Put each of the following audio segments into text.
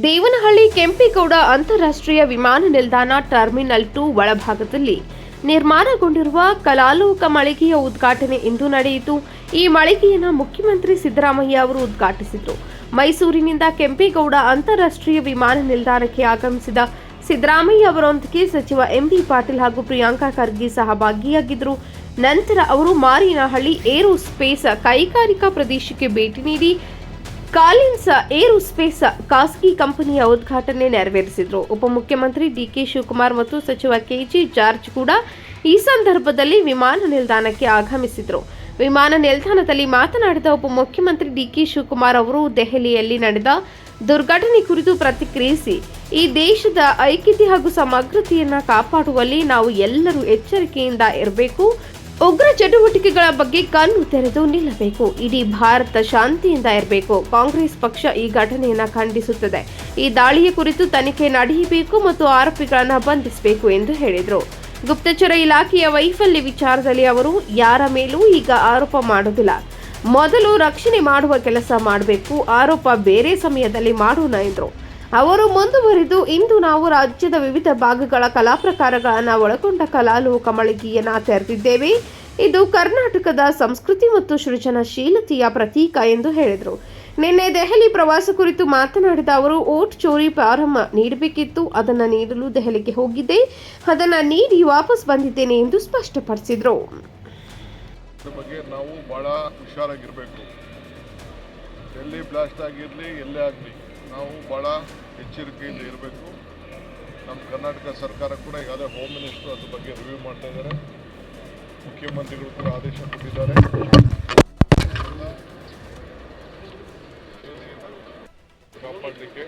ದೇವನಹಳ್ಳಿ ಕೆಂಪೇಗೌಡ ಅಂತಾರಾಷ್ಟ್ರೀಯ ವಿಮಾನ ನಿಲ್ದಾಣ ಟರ್ಮಿನಲ್ ಟು ಒಳಭಾಗದಲ್ಲಿ ನಿರ್ಮಾಣಗೊಂಡಿರುವ ಕಲಾಲೋಕ ಮಳಿಗೆಯ ಉದ್ಘಾಟನೆ ಇಂದು ನಡೆಯಿತು. ಈ ಮಳಿಗೆಯನ್ನು ಮುಖ್ಯಮಂತ್ರಿ ಸಿದ್ದರಾಮಯ್ಯ ಅವರು ಉದ್ಘಾಟಿಸಿದರು. ಮೈಸೂರಿನಿಂದ ಕೆಂಪೇಗೌಡ ಅಂತಾರಾಷ್ಟ್ರೀಯ ವಿಮಾನ ನಿಲ್ದಾಣಕ್ಕೆ ಆಗಮಿಸಿದ ಸಿದ್ದರಾಮಯ್ಯ ಅವರೊಂದಿಗೆ ಸಚಿವ ಎಂಬಿ ಪಾಟೀಲ್ ಹಾಗೂ ಪ್ರಿಯಾಂಕಾ ಖರ್ಗೆ ಸಹ ಭಾಗಿಯಾಗಿದ್ದರು ನಂತರ ಅವರು ಮಾರಿನಹಳ್ಳಿ ಏರೋ ಸ್ಪೇಸ್ ಕೈಗಾರಿಕಾ ಪ್ರದೇಶಕ್ಕೆ ಭೇಟಿ ನೀಡಿ ಕಾಲಿನ್ಸ್ ಏರೋಸ್ಪೇಸ್ ಖಾಸಗಿ ಕಂಪನಿಯ ಉದ್ಘಾಟನೆ ನೆರವೇರಿಸಿದರು. ಉಪಮುಖ್ಯಮಂತ್ರಿ ಡಿಕೆ ಶಿವಕುಮಾರ್ ಮತ್ತು ಸಚಿವ ಕೆಜೆ ಜಾರ್ಜ್ ಕೂಡ ಈ ಸಂದರ್ಭದಲ್ಲಿ ವಿಮಾನ ನಿಲ್ದಾಣಕ್ಕೆ ಆಗಮಿಸಿದರು. ವಿಮಾನ ನಿಲ್ದಾಣದಲ್ಲಿ ಮಾತನಾಡಿದ ಉಪಮುಖ್ಯಮಂತ್ರಿ ಡಿಕೆ ಶಿವಕುಮಾರ್ ಅವರು, ದೆಹಲಿಯಲ್ಲಿ ನಡೆದ ದುರ್ಘಟನೆ ಕುರಿತು ಪ್ರತಿಕ್ರಿಯಿಸಿ, ಈ ದೇಶದ ಐಕ್ಯತೆ ಹಾಗೂ ಸಮಗ್ರತೆಯನ್ನು ಕಾಪಾಡುವಲ್ಲಿ ನಾವು ಎಲ್ಲರೂ ಎಚ್ಚರಿಕೆಯಿಂದ ಇರಬೇಕು. ಉಗ್ರ ಚಟುವಟಿಕೆಗಳ ಬಗ್ಗೆ ಕಣ್ಣು ತೆರೆದು ನಿಲ್ಲಬೇಕು. ಇಡೀ ಭಾರತ ಶಾಂತಿಯಿಂದ ಇರಬೇಕು. ಕಾಂಗ್ರೆಸ್ ಪಕ್ಷ ಈ ಘಟನೆಯನ್ನು ಖಂಡಿಸುತ್ತದೆ. ಈ ದಾಳಿಯ ಕುರಿತು ತನಿಖೆ ನಡೆಯಬೇಕು ಮತ್ತು ಆರೋಪಿಗಳನ್ನು ಬಂಧಿಸಬೇಕು ಎಂದು ಹೇಳಿದರು. ಗುಪ್ತಚರ ಇಲಾಖೆಯ ವೈಫಲ್ಯ ವಿಚಾರದಲ್ಲಿ ಅವರು, ಯಾರ ಮೇಲೂ ಈಗ ಆರೋಪ ಮಾಡುವುದಿಲ್ಲ ಮೊದಲು ರಕ್ಷಣೆ ಮಾಡುವ ಕೆಲಸ ಮಾಡಬೇಕು, ಆರೋಪ ಬೇರೆ ಸಮಯದಲ್ಲಿ ಮಾಡೋಣ ಎಂದರು. ಅವರು ಮುಂದುವರಿದು ಇಂದು ನಾವು ರಾಜ್ಯದ ವಿವಿಧ ಭಾಗಗಳ ಕಲಾ ಪ್ರಕಾರಗಳನ್ನು ಒಳಗೊಂಡ ಕಲಾಲೋಕ ಮಳಿಗೆಯನ್ನು ತೆರೆದಿದ್ದೇವೆ. ಇದು ಕರ್ನಾಟಕದ ಸಂಸ್ಕೃತಿ ಮತ್ತು ಸೃಜನಶೀಲತೆಯ ಪ್ರತೀಕ ಎಂದು ಹೇಳಿದರು. ನಿನ್ನೆ ದೆಹಲಿ ಪ್ರವಾಸ ಕುರಿತು ಮಾತನಾಡಿದ ಅವರು, ಓಟ್ ಚೋರಿ ಪ್ರಾರಂಭ ನೀಡಬೇಕಿತ್ತು. ಅದನ್ನು ನೀಡಲು ದೆಹಲಿಗೆ ಹೋಗಿದ್ದೆ. ಅದನ್ನು ನೀಡಿ ವಾಪಸ್ ಬಂದಿದ್ದೇನೆ ಎಂದು ಸ್ಪಷ್ಟಪಡಿಸಿದರು. ನಾವು ಭಾಳ ಹುಷಾರಾಗಿರಬೇಕು. ಎಲ್ಲಿ ಬ್ಲಾಸ್ಟ್ ಆಗಿರಲಿ, ಎಲ್ಲೇ ಆಗಲಿ, ನಾವು ಭಾಳ ಎಚ್ಚರಿಕೆಯಿಂದ ಇರಬೇಕು. ನಮ್ಮ ಕರ್ನಾಟಕ ಸರ್ಕಾರ ಕೂಡ ಈಗಾಗಲೇ ಹೋಮ್ ಮಿನಿಸ್ಟರ್ ಅದ್ರ ಬಗ್ಗೆ ರಿವ್ಯೂ ಮಾಡ್ತಾ ಇದ್ದಾರೆ. ಮುಖ್ಯಮಂತ್ರಿಗಳು ಕೂಡ ಆದೇಶ ಕೊಟ್ಟಿದ್ದಾರೆ. ಕಾಪಾಡಲಿಕ್ಕೆ,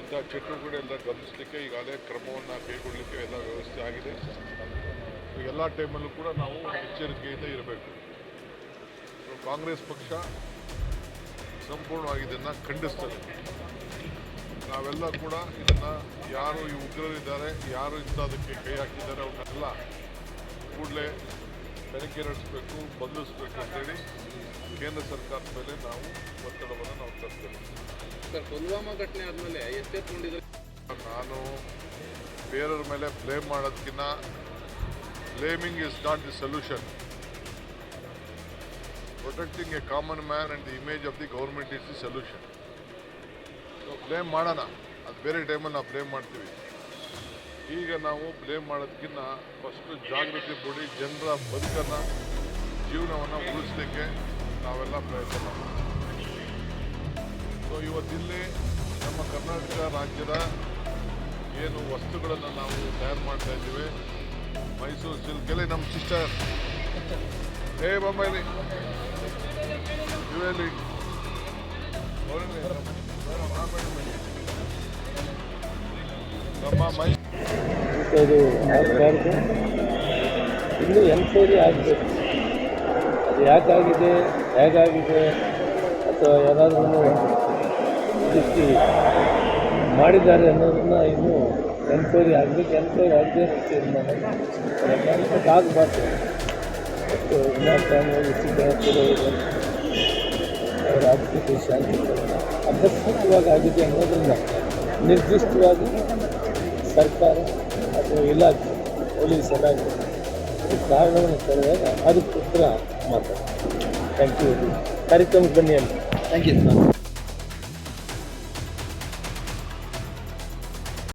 ಇಂಥ ಚಟುವಟಿಕೆಗಳೆಲ್ಲ ಗಮನಿಸಲಿಕ್ಕೆ ಈಗಾಗಲೇ ಕ್ರಮವನ್ನು ಕೈಗೊಳ್ಳಲಿಕ್ಕೆ ಎಲ್ಲ ವ್ಯವಸ್ಥೆ ಆಗಿದೆ. ಎಲ್ಲ ಟೈಮಲ್ಲೂ ಕೂಡ ನಾವು ಎಚ್ಚರಿಕೆಯಿಂದ ಇರಬೇಕು. ಕಾಂಗ್ರೆಸ್ ಪಕ್ಷ ಸಂಪೂರ್ಣವಾಗಿ ಇದನ್ನು ಖಂಡಿಸ್ತದೆ. ನಾವೆಲ್ಲ ಕೂಡ ಇದನ್ನು ಯಾರು ಈ ಉಗ್ರರಿದ್ದಾರೆ ಯಾರು ಇಂಥದಕ್ಕೆ ಕೈ ಹಾಕಿದ್ದಾರೆ ಅವನ್ನೆಲ್ಲ ಕೂಡಲೇ ತನಿಖೆ ನಡೆಸಬೇಕು ಬಂಧಿಸಬೇಕು ಅಂತೇಳಿ ಕೇಂದ್ರ ಸರ್ಕಾರದ ಮೇಲೆ ನಾವು ಒತ್ತಡವನ್ನು ನಾವು ತರ್ತೇವೆ. ಸರ್ ಪುಲ್ವಾಮಾ ಘಟನೆ ಆದಮೇಲೆ ಎಚ್ಚೆತ್ಕೊಂಡಿದ್ರೆ ನಾನು ಬೇರೆಯವ್ರ ಮೇಲೆ ಬ್ಲೇಮ್ ಮಾಡೋದಕ್ಕಿಂತ blaming is not the solution protecting a common man and the image of the government is the solution so blame ಮಾಡೋಣ. ಅದು ಬೇರೆ ಟೈಮಲ್ಲಿ ನಾವು ಬ್ಲೇಮ್ ಮಾಡ್ತೀವಿ. ಈಗ ನಾವು ಬ್ಲೇಮ್ ಮಾಡೋದಕ್ಕಿಂತ ಫಸ್ಟು ಜಾಗೃತಿ ಮೂಡಿ ಜನರ ಬದುಕನ್ನು, ಜೀವನವನ್ನು ಉಳಿಸ್ಲಿಕ್ಕೆ ನಾವೆಲ್ಲ ಪ್ರಯತ್ನ ಮಾಡೋಣ. ಸೊ ಇವತ್ತಿಲ್ಲಿ ನಮ್ಮ ಕರ್ನಾಟಕ ರಾಜ್ಯದ ಏನು ವಸ್ತುಗಳನ್ನು ನಾವು ತಯಾರು ಮಾಡ್ತಾ ಇದ್ದೀವಿ. ಮೈಸೂರು ಸಿಲ್ಕಲ್ಲಿ ನಮ್ಮ ಸಿಸ್ಟರ್ ಏ ಬೊಂಬೈಲಿ ಇವೆಲ್ಲಿ ಮೈ ಅದು ಆಗಬಾರ್ದು ಇನ್ನೂ ಎನ್ಕ್ವೈರಿ ಆಗಬೇಕು. ಅದು ಯಾಕಾಗಿದೆ, ಹೇಗಾಗಿದೆ, ಅಥವಾ ಯಾರಾದ್ರೂ ಸೃಷ್ಟಿ ಮಾಡಿದ್ದಾರೆ ಅನ್ನೋದನ್ನ ಇನ್ನೂ ಎನ್ಕ್ವೈರಿ ಆಗಬೇಕು. ಎನ್ಕ್ವೈರಿ ಆಗದೆ ಆಗಬಾರ್ದು ವಿನಾಕಾರಣವಾಗಿ ಸಿದ್ದರಾಮಯ್ಯ ಆರ್ಥಿಕ ಶಾಂತಿ. ಅಭ್ಯಸ್ತವಾಗಿ ಆಗಿದೆ ಅನ್ನೋದನ್ನು ನಿರ್ದಿಷ್ಟವಾಗಿ ಸರ್ಕಾರ ಅಥವಾ ಇಲಾಖೆ, ಪೊಲೀಸ್ ಇಲಾಖೆ ಕಾರಣವನ್ನು ಕೇಳಿದಾಗ ಅದಕ್ಕೋಸ್ಕರ ಮಾತಾಡ್ತೀನಿ. ಥ್ಯಾಂಕ್ ಯು ಕಾರ್ಯಕ್ರಮಕ್ಕೆ ಬನ್ನಿ ಅಂತ. Thank you